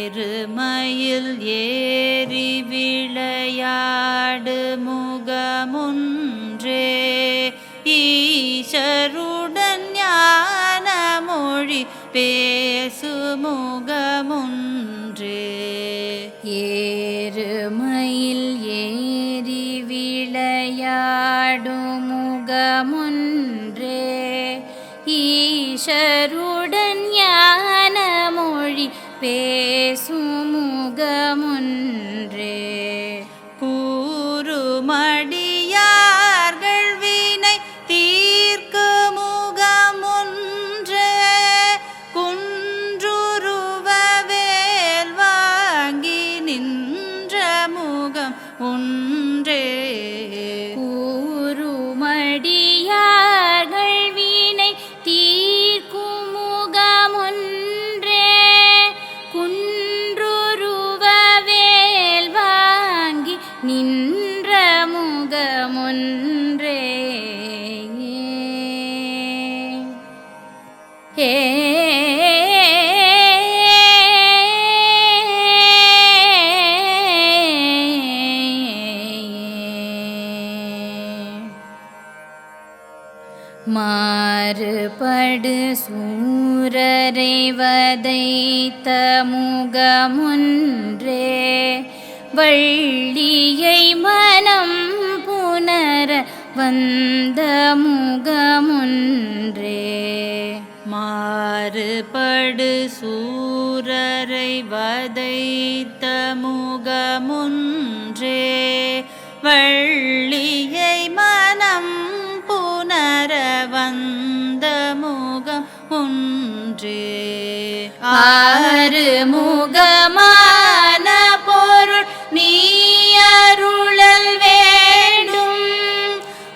ஏறுமயில் ஏறி விளையாடு முகமுன்றே. ஈசருடன் ஞான மொழி பேசுமுகமுன்றே ஏ முகமுன்றே ஈஷருடன் ஞான மொழி பேசுமோ? ஒன்றே. ஏ. மாறுபடு சூரரை வதைத்த முகமுன்றே. வள்ளியை வந்த முகமுன்றே மாறுபடு சூரரை வதைத்த முகமுன்றே வள்ளியை மனம் புனர வந்த முகம் ஒன்றே ஆறு முகமா